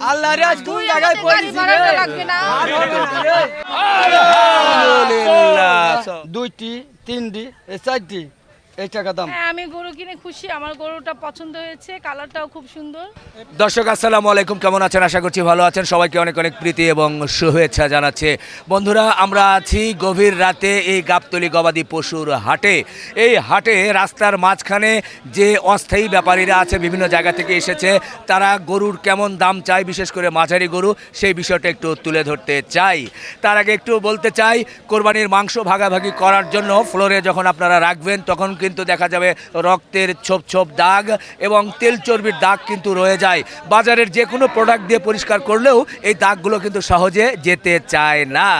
আল্লাহ রে আজ কোন জায়গায় পড়েছি দুইটি তিনটি চারটি। এই টাকা দাম? হ্যাঁ আমি গরু কিনে খুশি আমার গরুটা পছন্দ হয়েছে কালারটাও খুব সুন্দর। দর্শক আসসালামু আলাইকুম কেমন আছেন? আশা করছি ভালো আছেন। সবাইকে অনেক অনেক প্রীতি এবং শুভেচ্ছা জানাচ্ছে। বন্ধুরা আমরা আছি গভীর রাতে এই গাবতলি গবাদি পশুর হাটে। এই হাটে রাস্তার মাঝখানে যে অস্থায়ী ব্যাপারীরা আছে বিভিন্ন জায়গা থেকে এসেছে তারা গরুর কেমন দাম চায় বিশেষ করে মাঝারি গরু সেই বিষয়টা একটু তুলে ধরতে চাই। তার আগে একটু বলতে চাই কোরবানির মাংস ভাগাভাগি করার জন্য ফ্লোরে যখন আপনারা রাখবেন তখন কিন্তু দেখা যাবে রক্তের ছোপ ছোপ দাগ এবং তেল চর্বির দাগ কিন্তু রয়ে যায়। বাজারের যে কোনো প্রোডাক্ট দিয়ে পরিষ্কার করলেও এই দাগগুলো কিন্তু সহজে যেতে চায় না।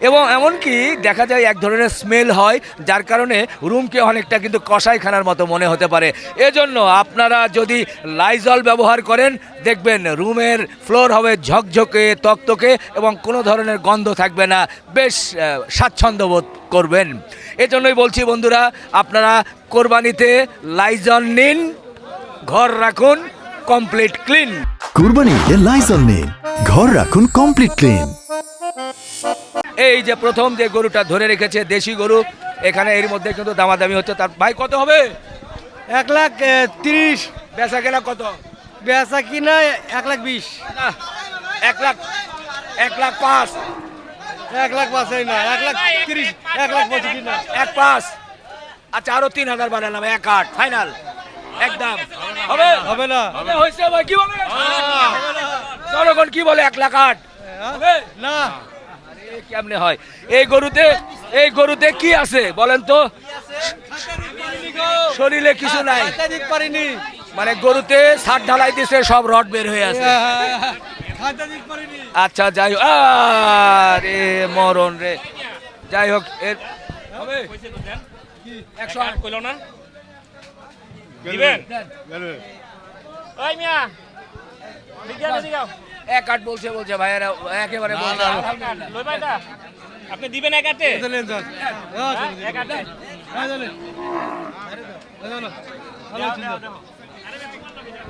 এবং এমনকি দেখা যায় এক ধরনের স্মেল হয় যার কারণে রুমকে অনেকটা কিন্তু কষাইখানার মতো মনে হতে পারে। এজন্য আপনারা যদি লাইজল ব্যবহার করেন দেখবেন রুমের ফ্লোর হবে ঝকঝকে তকতকে এবং কোনো ধরনের গন্ধ থাকবে না। বেশ আহ, স্বাচ্ছন্দ্য বোধ করবেন। এজন্যই বলছি বন্ধুরা আপনারা কোরবানিতে লাইজন নিন ঘর রাখুন কমপ্লিট ক্লিন কোরবানিতে লাইজল নিন ঘর রাখুন কমপ্লিট ক্লিন এই যে প্রথম যে গরুটা ধরে রেখেছে দেশি গরু এখানে এর মধ্যে কিন্তু দামাদামি হচ্ছে। তার ভাই কত হবে? এক লাখ তিরিশ। বেচা কেনা কত? বেচা কিনা এক লাখ বিশ। এক লাখ এক লাখ পাঁচ। এক লাখ পাঁচ হয় না এক লাখ তিরিশ এক লাখ পঁচিশ না। এক পাঁচ। আচ্ছা আরও তিন হাজার বানালাম এক আট ফাইনাল। একদম। হবে? হবে না। হবে হয়েছে ভাই কি বলে? জনগণ কি বলে এক লাখ আট? না। কেমনে হয়? এই গরুতে এই গরুতে কি আছে বলেন তো? শরীরে কিছু নাই। পারিনি। মানে গরুতে ছাদ ঢালাই দিছে সব রড বের হয়ে আছে। দিতে পারিনি। আচ্ছা যাই হোক। মরণ রে যাই হোক এর হবে? একশো আট। কইলো না? দিবেন? ওই মিয়া বিজ্ঞান দিকে এক আট বলছে বলছে ভাইয়েরা একেবারে বলছে। আলহামদুলিল্লাহ। লই ভাইটা আপনি দিবেন এক আটে? এক আটে।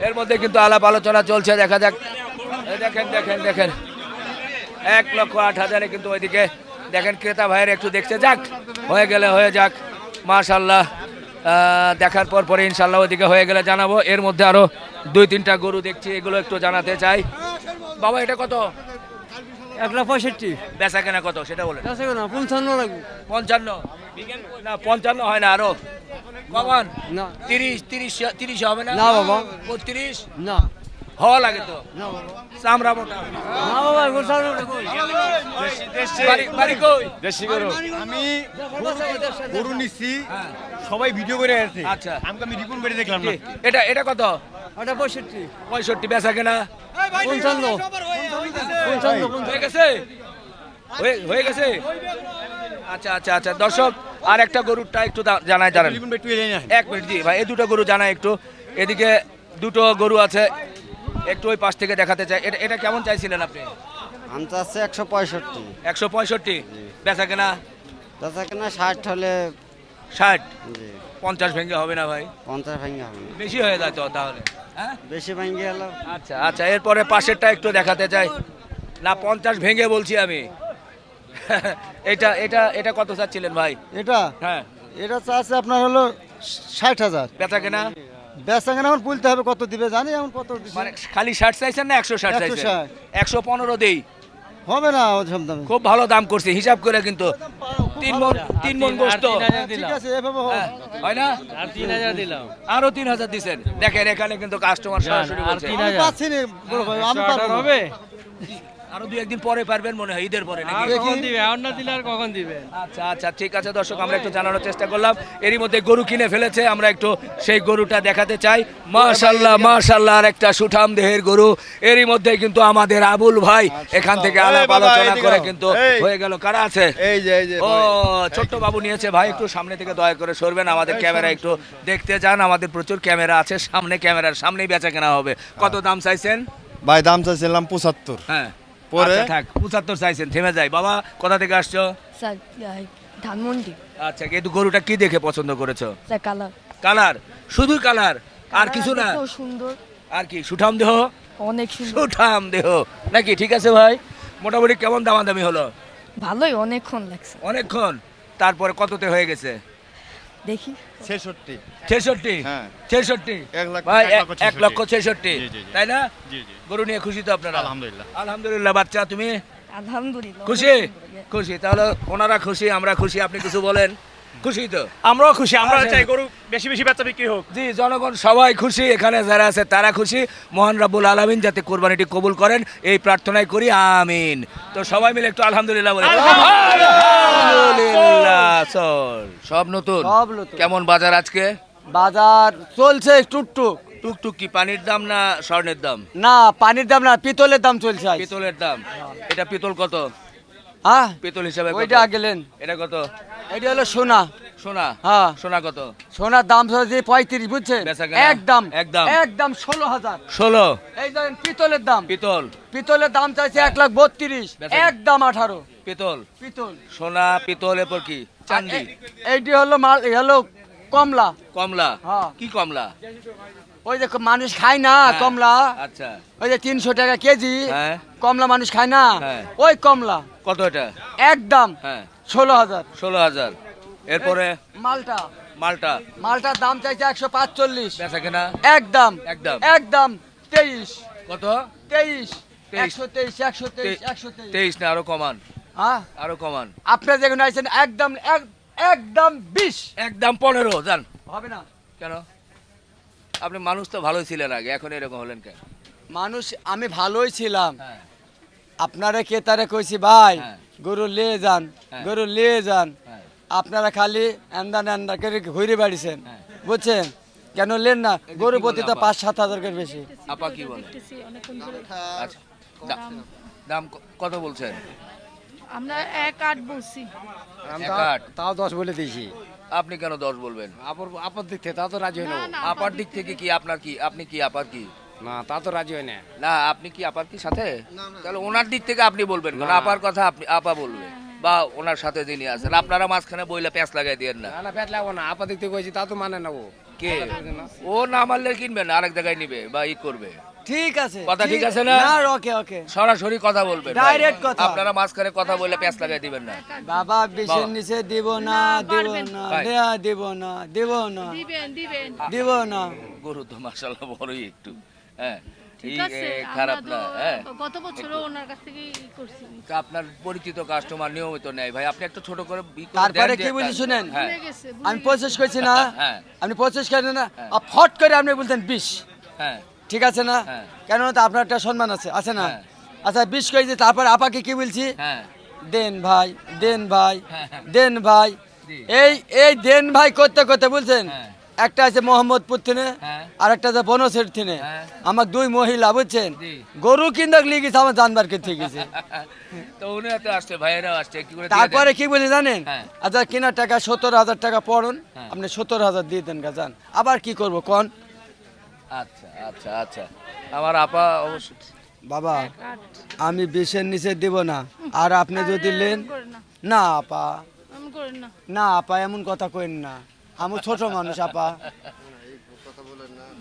এর মধ্যে কিন্তু আলাপ আলোচনা চলছে দেখা যাক। দেখেন দেখেন দেখেন। এক লক্ষ আট হাজারে কিন্তু ওইদিকে দেখেন ক্রেতা ভাইয়ের একটু দেখতে যাক হয়ে গেলে হয়ে যাক মাশাল্লাহ দেখার পর পরে ইনশাল্লাহ ওইদিকে হয়ে গেলে জানাব। এর মধ্যে আরও দুই তিনটা গরু দেখছি এগুলো একটু জানাতে চাই। বাবা এটা কত? এক লাখ পঁয়ষট্টি। বেচা কেনা কত সেটা বলে পঞ্চান্ন লাগবে। পঞ্চান্ন? না পঞ্চান্ন হয় না আরও। কমান? না। তিরিশ তিরিশ তিরিশ হবে না? না বাবা। বত্রিশ? না। হওয়া লাগে তো। চামড়া মোটা। না বাবা পঞ্চান্ন কই বাড়ি বাড়ি কই? দেশি গরু। আমি গরু নিচ্ছি সবাই ভিডিও করে আছে। আচ্ছা। আমাকে আমি রিপোর্ট বেড়ে দেখলাম না। এটা এটা কত? ওটা পঁয়ষট্টি। পঁয়ষট্টি বেচা কেনা? পঞ্চান্ন। হয়ে গেছে। হয়ে- হয়ে গেছে? আচ্ছা আচ্ছা আচ্ছা। দর্শক আর একটা গরুরটা একটু দা- জানাই জানেন। এক মিনিট জি ভাই এই দুটো গরু জানাই একটু। এদিকে দুটো গরু আছে। একটু ওই পাশ থেকে দেখাতে চাই। এটা এটা কেমন চাইছিলেন আপনি? আমি চাচ্ছি একশো পঁয়ষট্টি। একশো পঁয়ষট্টি? বেচা কেনা? তাছাড়া কিনা ষাট হলে ষাট? জি। পঞ্চাশ ভেঙে হবে না ভাই? পঞ্চাশ ভেঙে হবে না। বেশি হয়ে যায় তো তাহলে হ্যাঁ? বেশি ভেঙে হলো আচ্ছা আচ্ছা এরপরে পাশেরটা একটু দেখাতে চাই। না পঞ্চাশ ভেঙে বলছি আমি। এটা এটা এটা কত চাচ্ছিলেন ভাই? এটা? হ্যাঁ। এটা চাচ্ছে আপনার হলো ষাট হাজার। বেচা কেনা? বেচা এখন বলতে হবে কত দিবে জানি এখন কত দিছে। মানে খালি ষাট চাইছেন না একশো ষাট চাইছেন? একশো পনেরো দেই। হবে না ওসব দামে খুব ভালো দাম করছে হিসাব করে কিন্তু। তিন মন তিন মন গোস্ত ঠিক আছে এভাবে হ্যাঁ, হয় না? আর তিন হাজার দিলাম। আরও তিন হাজার দিচ্ছেন দেখেন এখানে কিন্তু কাস্টমার সরাসরি বলছে। আমি পাচ্ছি না বড় ভাই আমি পারব হবে? আরও দুই একদিন পরে পারবেন মনে হয় ঈদের পরে নাকি? কখন দিবে? আর না দিলে আর কখন দিবে আচ্ছা আচ্ছা ঠিক আছে দর্শক আমরা একটু জানানোর চেষ্টা করলাম। এরই মধ্যে গরু কিনে ফেলেছে আমরা একটু সেই গরুটা দেখাতে চাই। মাশাল্লাহ মাশাল্লাহ আর একটা সুঠাম দেহের গরু। এরই মধ্যে কিন্তু আমাদের আবুল ভাই এখান থেকে আলাপ আলোচনা করে কিন্তু হয়ে গেল। কারা আছে? এই যে এই যে ও ছোট্ট বাবু নিয়েছে। ভাই একটু সামনে থেকে দয়া করে সরবেন আমাদের ক্যামেরা একটু দেখতে যান। আমাদের প্রচুর ক্যামেরা আছে সামনে ক্যামেরার সামনেই বেচা কেনা হবে। কত দাম চাইছেন? ভাই দাম চাইছিলাম পঁচাত্তর। হ্যাঁ। পরে? আচ্ছা, থাক পঁচাত্তর চাইছেন থেমে যাই বাবা কোথা থেকে আসছো? স্যার ধানমন্ডি। আচ্ছা কিন্তু গরুটা কি দেখে পছন্দ করেছ? Sir colour. কালার? শুধু কালার? আর কিছু না? সুন্দর। আর কি সুঠাম দেহ? অনেক সুন্দর। সুঠাম দেহ। নাকি ঠিক আছে ভাই? মোটামুটি কেমন দামাদামি হলো? ভালোই অনেকক্ষণ লাগছে। অনেকক্ষণ? তারপরে কততে হয়ে গেছে? দেখি। ছেষট্টি। ছেষট্টি? হ্যাঁ। ছেষট্টি? এক ভাই এক এক- লক্ষ ছেষট্টি। তাই না? জি জি। গরু নিয়ে খুশি তো আপনারা? আলহামদুলিল্লাহ। আলহামদুলিল্লাহ বাচ্চা তুমি? আলহামদুলিল্লাহ খুশি? খুশি। তাহলে ওনারা খুশি আমরা খুশি আপনি কিছু বলেন। খুশি তো? আমরাও খুশি আমরা আচ্ছা। চাই গরু বেশি বেশি বাচ্চা বিক্রি হোক। জি জনগণ সবাই খুশি এখানে যারা আছে তারা খুশি। মহান রাব্বুল আলামিন যাতে কোরবানিটি কবুল করেন এই প্রার্থনাই করি আমিন। তো সবাই মিলে একটু আলহামদুলিল্লাহ বলে। আলহামদুলিল্লাহ চল। সব নতুন? সব নতুন। কেমন বাজার আজকে? বাজার চলছে টুকটুক। টুকটুক কি পানির দাম না স্বর্ণের দাম? না পানির দাম না পিতলের দাম চলছে পিতলের দাম। এটা পিতল কত? হ্যাঁ পিতল হিসাবে ওইটা গেলেন। এটা কত? এটা হলো সোনা। সোনা? হ্যাঁ। সোনা কত? সোনার দাম যে পঁয়ত্রিশ বুঝছেন? একদম। একদম। একদম ষোলো হাজার। ষোলো? এই ধরেন পিতলের দাম। পিতল। পিতলের দাম চাইছে এক লাখ বত্রিশ। একদম আঠারো। পিতল। পিতল। সোনা পিতল এরপর কি? চান্দি। এইটি হলো মাল হলো কমলা। কমলা? হ্যাঁ। কি কমলা? ওই যে মানুষ খায় না হ্যাঁ। কমলা। আচ্ছা। ওই যে তিনশো টাকা কেজি। হ্যাঁ। কমলা মানুষ খায় না। ওই কমলা। কত এটা? একদম ষোলো হাজার। ষোলো হাজার। এরপরে? মালটা। মালটা? মালটার দাম চাইছে একশো পাঁচচল্লিশ। বেচা কেনা? একদম একদম। একদম তেইশ। কত? তেইশ। একশো তেইশ একশো তেইশ একশো তেইশ। না আরও কমান। হ্যাঁ। আরও কমান। আপনার যেখানে আছেন একদম এক- একদম বিশ। একদম পনেরো জান। হবে না। কেন? আপনি মানুষ তো ভালোই ছিলেন আগে এখন এরকম হলেন কেন? মানুষ আমি ভালোই ছিলাম। হ্যাঁ। আপনারা কেতারে কইছি ভাই হ্যাঁ। গরু লিয়ে যান হ্যাঁ। গরু লিয়ে যান। আপনারা খালি এন্দা নেন্দা করে ঘুরে বাড়িছেন। বুঝছেন? কেন লেন না? গরু প্রতি তো পাঁচ সাত হাজার করে বেশি। আপা কি বলে। আচ্ছা দাম কত বলছেন? আমরা এক আট বলছি। তাও দশ বলে দিয়েছি। আপনি কেন দশ বলবেন? আপর আপর দিক থেকে তা তো রাজি হয় না। না না আপার দিক থেকে কি আপনার কি আপনি কি আপার কি? না তা তো রাজি হয় না। না আপনি কি আপার কি সাথে? তাহলে ওনার দিক থেকে আপনি বলবেন আপার কথা আপনি আপা বলবে। বা ওনার সাথে যিনি আছেন আপনারা মাঝখানে বইলে প্যাঁচ লাগাই দিয়েন না। না না পেট লাগবো না। আপা দিক থেকে কইছি তা তো মানে নেব কে? ও না মারলে কিনবেন আরেক জায়গায় নিবে বা ই করবে। ঠিক আছে কথা ঠিক আছে না? না ওকে ওকে সরাসরি কথা বলবেন। Direct কথা। আপনারা মাঝখানে কথা বলে প্যাঁচ লাগাই দিবেন না। বাবা বিশের নিচে দিব না না, দিব না দেয়া দিব না দিব না। দিবেন দিবেন। দিব না। গরু তো মাসাল্লাহ বড়ই একটু। হ্যাঁ ঠিক এই, আছে এ, আমরা খারাপ না হ্যাঁ। গত বছরও ওনার কাছ থেকে করছি। আপনার পরিচিত কাস্টমার নিয়মিত নেয়। ভাই আপনি একটা ছোট করে তারপরে কি শুনেন? হ্যাঁ। আমি। পঁচিশ করছি না। হ্যাঁ। আপনি পঁচিশ করেন না। ফট করে আপনি বলতেন বিশ। হ্যাঁ। ঠিক আছে না হ্যাঁ। কেন তো আপনার একটা সম্মান আছে আছে না হ্যাঁ। আচ্ছা বিশ কেজি তারপর আপাকে কি বলছি হ্যাঁ দেন ভাই দেন ভাই। দেন ভাই এই এই দেন ভাই করতে করতে বলছেন। একটা আছে মোহাম্মদপুর থেকে। আর একটা আছে বনসের থেকে। আমার দুই মহিলা বুঝছেন গরু কিনতে লিয়ে গেছে আমার জানবার ক্ষেত্রে গেছে তো উনি তো আসছে ভাইয়েরাও আসছে কি করে তারপরে? কি বলি জানেন। আচ্ছা কেনার টাকা সত্তর হাজার টাকা পড়ুন। আপনি সত্তর হাজার দিয়ে দেন গাজান আবার কি করব কোন আচ্ছা আচ্ছা আচ্ছা। আমার আপা অবশ্য বাবা আমি বিশের নিচে দিব না। আর আপনি যদি করেন না। আপা। না। না আপা এমন কথা কইন না। আমি ছোট মানুষ আপা।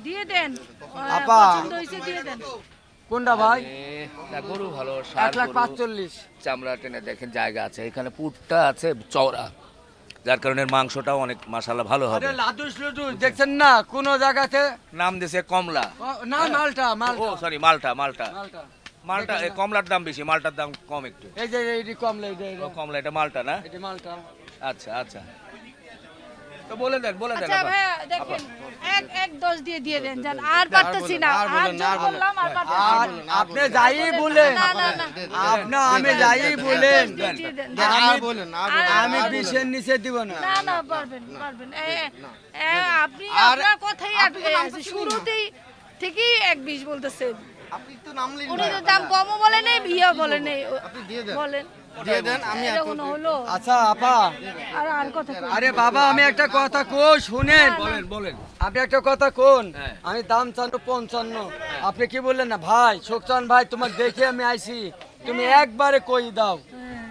দিয়ে দেন। আপা। কোনটা ভাই? গরু ভালো এক লাখ পাঁচচল্লিশ। চামড়া টেনে দেখেন জায়গা আছে। এখানে পুটটা আছে চওড়া। যার কারণে মাংসটাও অনেক মাসালা ভালো হবে। আরে লাদুস লুদুস দেখছেন না? কোন জায়গাতে? নাম দিছে কমলা। না মালটা মালটা। ও সরি মালটা। মালটা। মালটা এই কমলার দাম বেশি মালটার দাম কম একটু। এই যে এই কমলা কমলা এটা মালটা না? এটা মালটা। আচ্ছা আচ্ছা। তো বলে দেন বলে দেন আচ্ছা আপা। দেখেন এক এক দশ দিয়ে দিয়ে দেন জান আর পারতেছি না আর জোর করলাম আর পারতেছি না। আপনি যাই বলেন। না না না। আপনি আমি যাই বলেন। আমি আমি বিশের নিচে দিব না। না না পারবেন পারবেন। এ, এ, আপনি আপনার কথাই শুরুতেই ঠিকই এক বিশ বলতেছেন। উনি তো দাম কমও বলে নেই বিয়া বলে নেই। বলেন। দিয়ে দেন আমি আচ্ছা আপা। আর আর কথা কই। আরে বাবা আমি একটা কথা কই শুনেন। বলেন বলেন। আপনি একটা কথা কোন। হ্যাঁ। আমি দাম চানো পঞ্চান্ন। আপনি কি বললেন না? ভাই শোকচান ভাই তোমার দেখে আমি আইছি। তুমি একবারে কই দাও।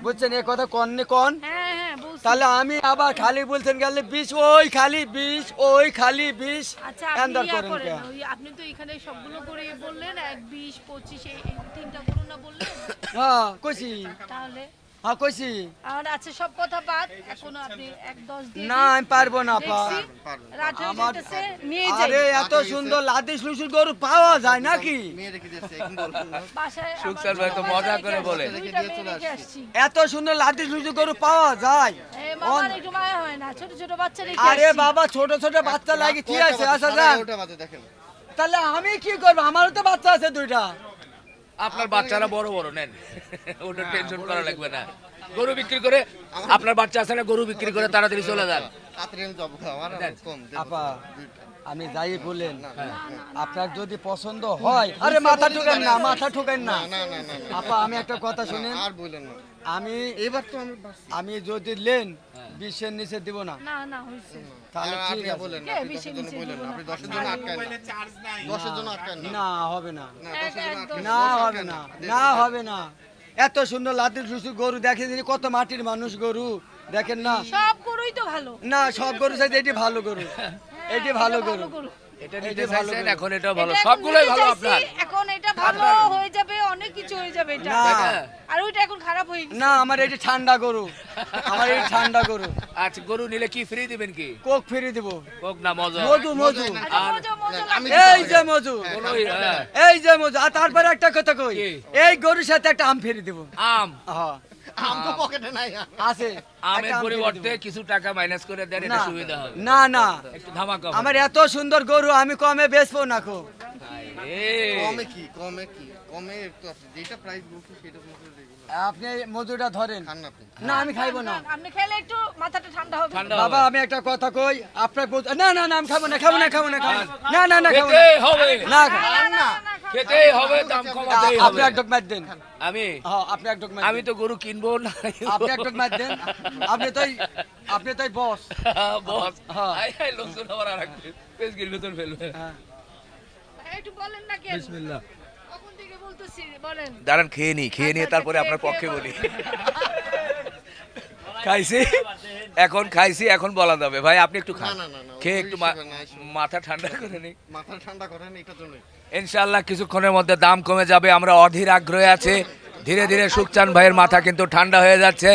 বুঝছেন এ কথা কননি কন? হ্যাঁ হ্যাঁ তাহলে আমি আবার খালি বলছেন গেলে বিষ ওই খালি বিষ ওই খালি বিষ। আচ্ছা আপনি এন্দার করেন কে? ওই আপনি তো এখানে সবগুলো করে বললেন এক বিশ পঁচিশ এই তিনটা করুন না বললেন। হ্যাঁ কইছি। তাহলে? হ্যাঁ কইছি। আর আচ্ছা সব কথা বাদ এখনও আপনি এক দশ দিয়ে না আমি পারব না পা দেখছি রাত আমার- যেতেছে নিয়ে যাই। আরে এত সুন্দর গরু পাওয়া যায় নাকি? ভাই তো মজা করে বলে। এত সুন্দর গরু পাওয়া যায়। এ মামার একটু মায়া হয় না ছোট ছোট বাচ্চা আরে বাবা ছোট ছোট বাচ্চা লাগে কি আছে আচ্ছা যান তাহলে আমি কি করব? আমারও তো বাচ্চা আছে দুইটা। আপনার বাচ্চারা বড় বড় নেন। ওটা টেনশন করা লাগবে না। গরু বিক্রি করে আপনার বাচ্চা আছে না গরু বিক্রি করে তাড়াতাড়ি চলে যান। আপা আমি যাই বলেন। আপনার যদি পছন্দ হয় আরে মাথা ঠুকেন না মাথা ঠুকেন না। আপা আমি একটা কথা শুনেন। আর বললেন না। আমি এবার তো আমি আমি যদি লেন বিশের নিচে দিব না। না না হয়েছে তাহলে ঠিক আছে। বলেন না কে আপনি বেশি দশের জন্য না? আপনি দশের আটকান না। দশের জন্য আটকান না। না হবে না। না হবে না। না। হবে না। এত সুন্দর লাতির সুসু গরু দেখে তিনি কত মাটির মানুষ গরু। দেখেন না। সব গরুই তো ভালো। না সব গরু চাইতে এটি ভালো গরু। এটি ভালো গরু। গরু। এটা নিতে চাইছেন এখন এটা ভালো সবগুলোই ভালো আপনার। এখন এটা ভালো হয়ে যাবে অনেক কিছু হয়ে যাবে এটা। আর ওইটা এখন খারাপ হয়ে গেছে। না আমার এটি ঠান্ডা গরু আমার এটি ঠান্ডা গরু। আচ্ছা গরু নিলে কি ফ্রি দিবেন কি? কোক ফিরে দিব। কোক না মজা। মধু মধু। আচ্ছা মজা মজা এই যে হ্যাঁ। এই যে মধু আর তারপরে একটা কথা কই। এই গরুর সাথে একটা আম ফিরে দিব। আম? হ্যাঁ আম তো পকেটে নাই। আছে। আমের একটা আম ফিরে পরিবর্তে দিব। কিছু টাকা মাইনাস করে দেন এটা না সুবিধা হবে। না না। একটু ধামাকা হবে। আমার এত সুন্দর গরু আমি কমে বেচবো না খো এই, কমে কি কমে কি? কমে একটু আছে। যেটা প্রাইস বলছি সেটা বলতে দেখুন আপনি মধুটা ধরেন। না আমি খাইবো না। আপনি খেলে একটু মাথাটা ঠান্ডা হবে। ঠান্ডা বাবা। আমি একটা কথা কই আপনার না না না আমি খাব না খাব না খাব না খাব না। না না না খাব না। খেতেই হবে। না না, না, না, খেতেই হবে দাম কমাতেই আপনি এক ডক মার দেন। আমি? হ্যাঁ আপনি এক ডক মার আমি তো গরু কিনবো না। আপনি এক ডক মার দেন। আপনি তাই আপনি তাই বস। বস। হ্যাঁ। আই আই লোকজন আবার রাখবে পেজ গিল ভেতর ফেলবে। হ্যাঁ। একটু বলেন না কেন কখন থেকে বলতেছি? বলেন। দাঁড়ান খেয়ে নি খেয়ে নিয়ে আচ্ছা, তারপরে আপনার পক্ষে বলি। খাইছি। এখন খাইছি এখন বলা যাবে। ভাই আপনি একটু খান। খেয়ে একটু। মাথা ঠান্ডা করে নি মাথা ঠান্ডা করেন এটার জন্য। ইনশাআল্লাহ কিছুক্ষণের মধ্যে দাম কমে যাবে আমরা অধীর আগ্রহে আছে। ধীরে ধীরে সুখচান ভাইয়ের মাথা কিন্তু ঠান্ডা হয়ে যাচ্ছে।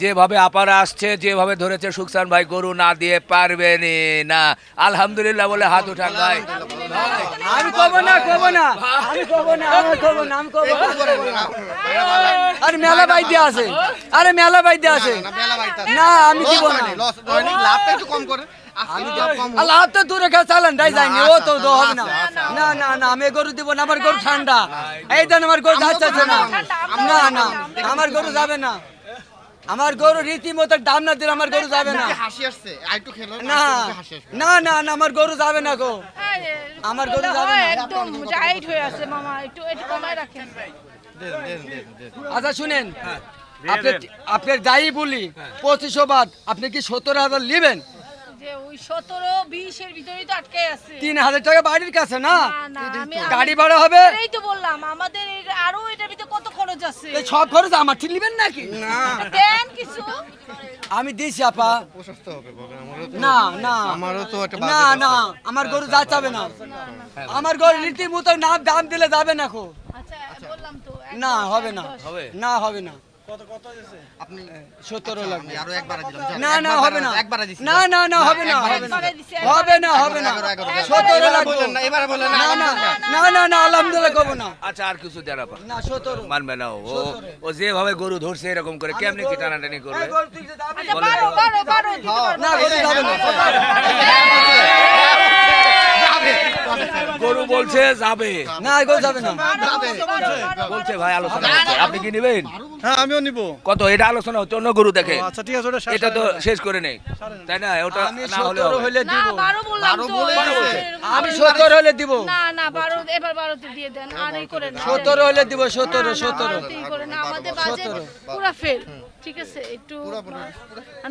যেভাবে আপারা আসছে যেভাবে ধরেছে সুখচান ভাই গরু না দিয়ে পারবে না। আলহামদুলিল্লাহ বলে হাত উঠান ভাই। আমি কব না কব না। আমি কব না আমি কব না আমি কব আরে মেলা আছে। আরে মেলা আছে। না বেলা বাইতে না আমি দিব না। লাভটা একটু কম করেন আমি লাভ কম। আল্লাহ তো দূরে গেছে চালান তাই যায়নি। ও তো তো হবে না। না না না আমি গরু দিব না আমার গরু ঠান্ডা। এই দেন আমার গরু যাচ্ছে না। না না আমার গরু যাবে না। আমার গরু রীতিমতো দাম না দিলে আমার গরু যাবে না। হাসি আসছে? খেলো না না না না আমার গরু যাবে না গো। আমার গরু যাবে না। একদম টাইট হয়ে আছে মামা একটু একটু কমায় রাখেন। আচ্ছা শুনেন। আপনি আপনার দায়ী বলি পঁচিশশো বাদ আপনি কি সত্তর হাজার নেবেন? যে ওই সতেরো বিশের ভিতরেই তো আটকে আছে। তিন হাজার টাকা বাড়ির কাছে না? না, না, আমি- গাড়ি ভাড়া হবে? এই তো বললাম আমাদের আরও এটার ভিতরে কত খরচ আছে? সব খরচ আমার ঠিক নেবেন নাকি? দেন কিছু। আমি দিয়েছি আপা। না না। আমারও তো না না আমার গরু যা যাবে না। আমার গরু রীতিমতো নাম দাম দিলে যাবে না খো আচ্ছা বললাম না হবে এক না হবে না। না আপনি সত্তরও আমি আরও একবার দিলাম না না হবে না। একবার দিছি। না না না হবে না হবে না। হবে না হবে না। এগারো, এগারো, এগারো। সত্তর এবারে লাগবে বললেন না এবারে বললেন না না না না না আলহামদুলিল্লাহ কব না। আচ্ছা আর কিছু জানাবা না মানবে না ও। ও যেভাবে গরু ধরছে এরকম করে কেমনি কি টানাটানি করবে? আচ্ছা পারব। না গরু যাবে না গরু বলছে যাবে। না গরু যাবে না। বলছে ভাই আলোচনা হচ্ছে। আপনি কি নেবেন? হ্যাঁ আমিও নিব। কত? এটা আলোচনা হচ্ছে অন্য গরু দেখে। আচ্ছা ঠিক আছে ওটা এটা তো শেষ করে নেই। তাই না? ওটা আমি না হলে হলে না দিব। তো। আমি করে- সত্তর হলে দিব। না না বারো এবার বারোতে দিয়ে দেন। আর এই করেন না। সত্তর হলে দিব সত্তর না, না, সত্তর বারোতেই করেন না, আমাদের বাজেট পুরা ফেল ঠিক আছে একটু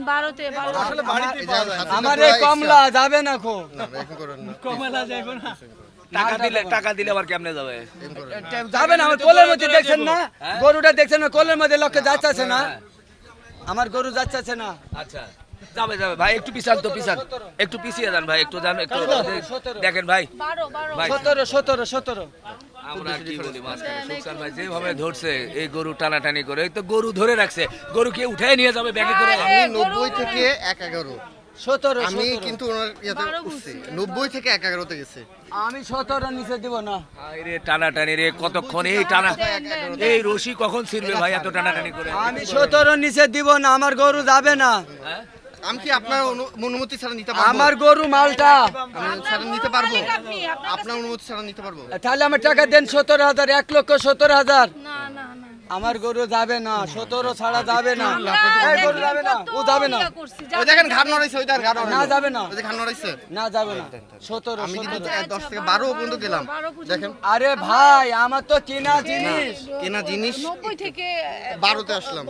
বারোতে বারো আসলে বাড়িতে আমার এই কমলা যাবে না খো। না এখন করেন না। কমলা যাইবো না। টাকা দিলে টাকা দিলে আবার কেমনে যাবে? এখন করেন না। যাবে না আমার কোলের মধ্যে দেখছেন না? গরুটা দেখছেন না? কোলের মধ্যে লক্ষ্যে যাচ্ছে না? আমার গরু যাচ্ছে না। আচ্ছা যাবে যাবে। ভাই একটু পিছান তো পিছান একটু পিছিয়ে যান ভাই একটু যান একটু দেখেন ভাই। ভাই সতেরো সতেরো সতেরো। আমরা কি বলি মাঝখানে? সুকসান ভাই যেভাবে ধরছে এই গরু টানাটানি করে এই তো গরু ধরে রাখছে। গরু কি উঠে নিয়ে যাবে ব্যাগে করে? আমি নব্বই থেকে এক এগারো সতেরো আমি কিন্তু ওনার ইয়াতে উঠছি। নব্বই থেকে এক এগারোতে গেছে। আমি সতেরো নিচে দিব না। রে টানাটানি রে কতক্ষণ এই টানা এই রশি কখন ছিড়বে ভাই এত টানাটানি করে? আমি সতেরো নিচে দিব না আমার গরু যাবে না। হ্যাঁ? আমি কি আপনার অনুমতি ছাড়া নিতে পারব? আমার গরু মালটা। আমি ছাড়া নিতে পারব? আপনার আপনার অনুমতি ছাড়া নিতে পারব? তাহলে আমার টাকা দেন সতেরো হাজার এক লক্ষ সত্তর হাজার। না না না। আমার গরু যাবে না সতেরো ছাড়া যাবে না। আমরা এই গরু যাবে না ও যাবে না। ওই দেখেন ঘাট নড়াইছে ওই দেখেন ঘাট না যাবে না। ওই ঘাট নড়াইছে। না যাবে না। সতেরো আমি কিন্তু দশ থেকে বারো পর্যন্ত গেলাম। দেখেন। আরে ভাই আমার তো চেনা জিনিস। কেনা জিনিস নব্বই থেকে বারোতে আসলাম।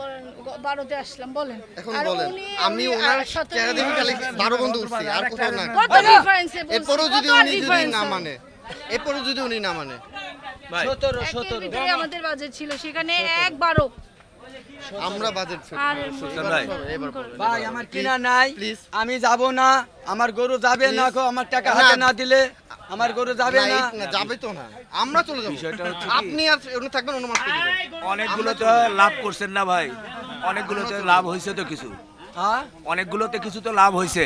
বারোতে আসলাম বলেন। এখন বলেন আমি ওনার সাথে চেহারা দেখে খালি বারো বন্ধু উঠছি আর কোথাও না। কত ডিফারেন্সে এরপরও যদি উনি যদি না মানে এরপরও যদি উনি না মানে। সতেরো সতেরো। আমাদের বাজেট ছিল সেখানে এক বারো। আমরা বাজেট ভাই আমার কিনা নাই আমি যাব না আমার গরু যাবে না গো আমার টাকা হাতে না। দিলে আমার গরু যাবে না, যাবে তো না। আমরা চলে যাব। বিষয়টা হচ্ছে আপনি আর উনি থাকবেন অনুমান করে দিবেন অনেকগুলোতে লাভ করছেন না ভাই। অনেকগুলোতে লাভ হয়েছে তো কিছু। হ্যাঁ? অনেকগুলোতে কিছু তো লাভ হয়েছে।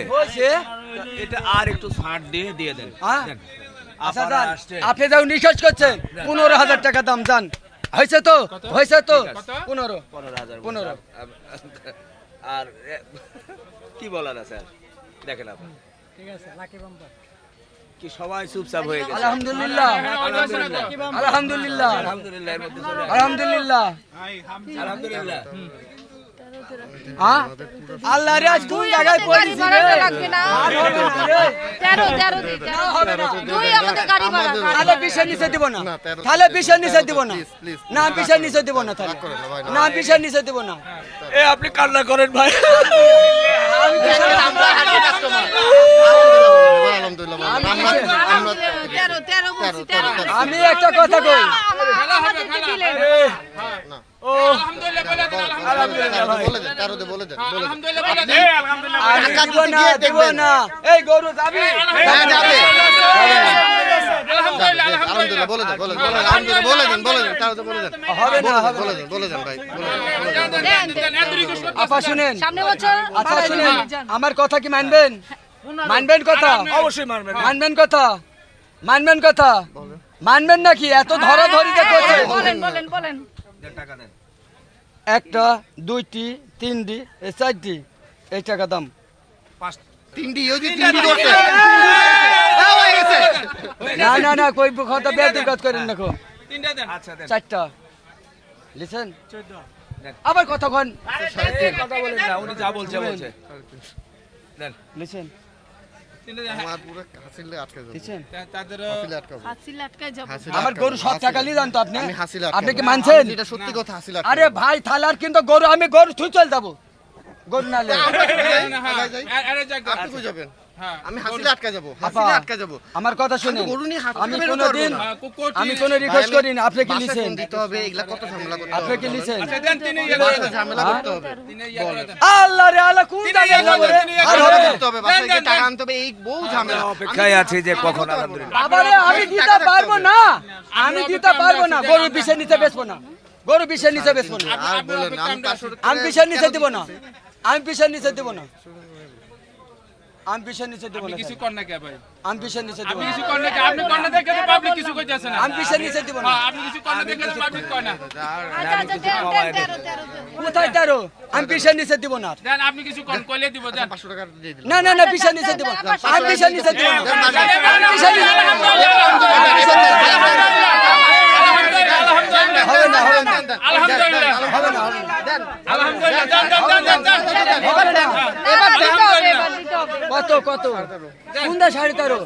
এটা আর একটু ছাড় দিয়ে দিয়ে দেন। হ্যাঁ? আচ্ছা। আপনি যাও নিঃশ্বাস করছেন। পনেরো হাজার টাকা দাম যান। হয়েছে তো হয়েছে তো। পনেরো। পনেরো হাজার পনেরো। আর কি বলার আছে আর? দেখেন আপনি। কি সবাই চুপচাপ হয়ে গেছে। আলহামদুলিল্লাহ। আলহামদুলিল্লাহ। আলহামদুলিল্লাহ। আলহামদুলিল্লাহ আলহামদুলিল্লাহ। আল্লাহ রে আজ কোন জায়গায় পড়েছি রে? লাগবে না আর হবে না রে। তেরো তেরো দিই, হবে না। দুই আমাদের গাড়ি ভাড়া তাহলে বিশের নিচে দিব না তাহলে বিশের নিচে দিব না না বিশের নিচে দিব না তাহলে না বিশের নিচে দিব না এ আপনি কান্না করেন ভাই আমি। আমরা বলছি। আমি একটা কথা কই আমার- বছর আচ্ছা কথা কি মানবেন মানবেন কথা অবশ্যই মারবেন মানবেন কথা মানবেন কথা মানবেন নাকি এত ধরা ধরিতে বলেন বলেন বলেন একটা দুইটি তিনটি এই চারটি এই টাকা দাম। তিনটি হ্যাঁ, হয়ে গেছে। না না না কই কথা বেয়াদুর কাজ করেন দেন। আচ্ছা চারটা। লিসেন আবার কথা কথা বলেন না উনি যা বলছে বলছে। লিসেন আমার পুরো হাসিলে আটকে যাবে। লিসেন হাসিলে আটকাবে হাসি লাটকায় যাব। আমার গরু সব হাসিলে। টাকা নিয়ে জানতো আপনি? হাসিলে আপনি কি মানছেন? সত্যি কথা হাসিলে আরে ভাই থালার কিন্তু গরু আমি গরু থুই চল যাব। গরু না লে আরে আপনি কই যাবেন? হ্যাঁ আমি হাসিলে আটকে যাব হাসিলে আটকে যাব। আমার কথা শুনেন। আমি গরু নিয়ে আমি বেরোতে কোনো পারব দিন না। হ্যাঁ, আমি কোনো রিকোয়েস্ট করি না। আপনি কি লিছেন দিতে হবে এগুলা কত ঝামেলা করতে আপনি কি লিছেন আচ্ছা দেন তিনি ইয়ে করে ঝামেলা করতে হবে। তিনি ইয়ে করে আল্লাহ রে আল্লাহ কোন জায়গায় ইয়ে করে রে? ইয়ে আর হবে করতে হবে বাসায় গিয়ে টাকা আনতে হবে এই বহু ঝামেলা। অপেক্ষায় আছি যে কখন আলহামদুলিল্লাহ। আবারে আমি দিতে পারব না। আমি দিতে পারব না। গরু বিষের নিচে বেচবো না। গরু বিষের নিচে বেচবো না। আমি বিষের নিচে দিব না। আমি বিষের নিচে দিব না। আমি বিষের নিচে দিব না কিছু কর না কে ভাই আমি বিষের নিচে দিব কিছু কর না কে আপনি কর না দেখে তো পাবলিক কিছু কইতাছে না আমি বিষের নিচে দিব না হ্যাঁ, আপনি কিছু কর না দেখে তো পাবলিক কয় না আচ্ছা আচ্ছা দেন দেন তেরো তেরো তেরো কোথায় তারো আমি বিষের নিচে দিব না দেন আপনি কিছু কর কইলে দিব দেন পাঁচশো টাকা দিয়ে দিলাম না না না বিষের নিচে দিব আমি বিষের নিচে দিব না দেন, দেন, দেন, দেন, আমি বিষের নিচে হবে না হবে না আলহামদুলিল্লাহ হবে না হবে না আলহামদুলিল্লাহ দেন দেন দেন দেন দেন হবে না এবার দিতে হবে এবার দিতে হবে কত কত? কোনটা সাড়ে তেরো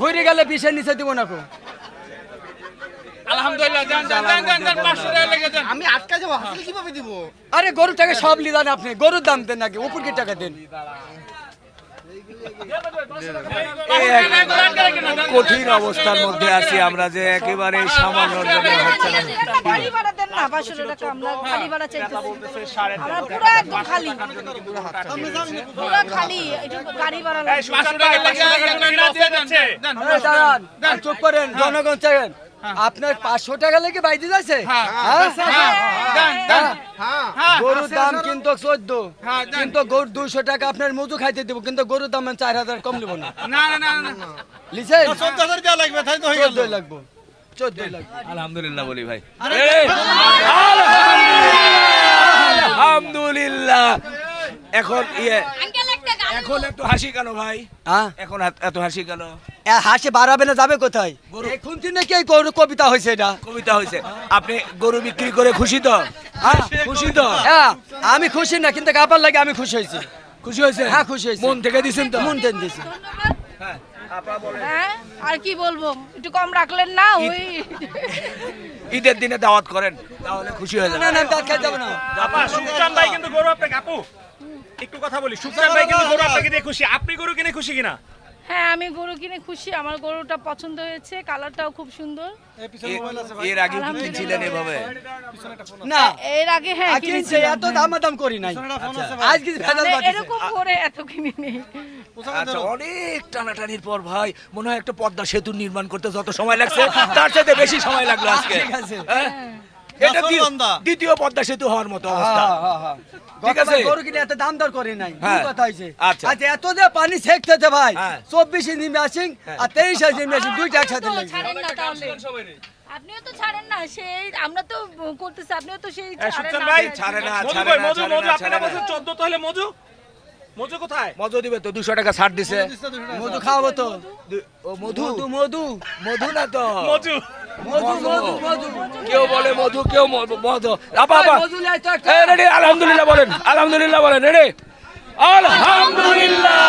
ঘুরে গেলে বিষের নিচে দিব না কো। আলহামদুলিল্লাহ দেন দেন দেন দেন দেন 500 টাকা আমি আটকা যাব কীভাবে দিব? আরে গরুর টাকা সব লিদান আপনি গরুর দাম দেন নাকি উপর কি টাকা দেন। কঠিন অবস্থার মধ্যে আছি আমরা যে একেবারে সামান্য হচ্ছে জনগণ চাইবেন। আপনার পাঁচশো টাকা লেগে বাইতে যাচ্ছে? হ্যাঁ? হ্যাঁ। গরুর দাম কিন্তু চোদ্দ। হ্যাঁ, কিন্তু গরুর দুইশো টাকা আপনার মধু খাইতে দেবো কিন্তু গরুর দাম চার হাজার কম নেব না। চোদ্দ হাজার দেওয়া লাগবে তাই তো চোদ্দই লাগবো। চোদ্দই লাগবে। আলহামদুলিল্লাহ বলি ভাই। আলহামদুলিল্লাহ। এখন ইয়ে এখন একটু হাসি কেন ভাই? হ্যাঁ? এখন এত- হাসি কেন? হাসে বাড়াবে না যাবে কোথায়? এখন দিনে কি কবিতা হয়েছে এটা। কবিতা হয়েছে। আপনি গরু বিক্রি করে খুশি তো? হ্যাঁ খুশি তো? হ্যাঁ আমি খুশি না কিন্তু কাপার লাগে আমি খুশি হয়েছি। খুশি হয়েছে? হ্যাঁ, খুশি হয়েছি। মন থেকে দিছেন তো? মন টেন দিছি। হ্যাঁ আর কি বলব? একটু কম রাখলেন না ওই। ঈদের দিনে দাওয়াত করেন তাহলে খুশি হয়ে যাবে। না তার খেয়ে যাব না। আপা সুকচান ভাই কিন্তু গরু আপনাকে আপু একটু কথা বলি। সুকচান ভাই কিন্তু গরু আপনাকে দিয়ে খুশি। আপনি গরু কিনে খুশি কিনা? হ্যাঁ আমি গরু কিনে খুশি। আমার গরুটা পছন্দ হয়েছে কালারটাও খুব সুন্দর। এর আগে কি কিনছিলেন এভাবে। না এর আগে হ্যাঁ কিনছে। এত দাম দাম করি নাই। আজ কিছু ভেজাল মানে এরকম করে এত কিনে নেই। আচ্ছা অনেক টানাটানির পর ভাই মনে হয় একটা পদ্মা সেতু নির্মাণ করতে যত সময় লাগছে তার সাথে বেশি সময় লাগল আজকে। ঠিক আছে। হ্যাঁ? এটা দ্বিতীয় পদ্মা সেতু হওয়ার মতো অবস্থা। ঠিক আছে। গরু কিনে এত দাম দর করে নাই। হ্যাঁ। কি কথা হয়েছে আচ্ছা। এত যে পানি ছেকতেছে ভাই হ্যাঁ। চব্বিশে নিমে আসিং আর তেইশ আসে নিমে আসিং দুইটা একসাথে তো লাগছে ছাড়েন না তাহলে। আপনিও তো ছাড়েন না সেই আমরা তো করতেছি আপনিও তো সেই ছাড়েন না ভাই? ছাড়ে না ছাড়ে না মজু মজু আপনারা বলছেন 14 তাহলে মজু মজু কোথায়? মজু দিবে তো দুশো টাকা ছাড় দিছে। মধু খাওয়াবো তো। মধু। মধু মধু। মধু না তো। মজু কেউ বলে মধু কেউ মধু। আপা আপা মধু লাই তো একটা এই রেডি আলহামদুলিল্লাহ বলেন আলহামদুলিল্লাহ বলেন রেডি। আলহামদুলিল্লাহ।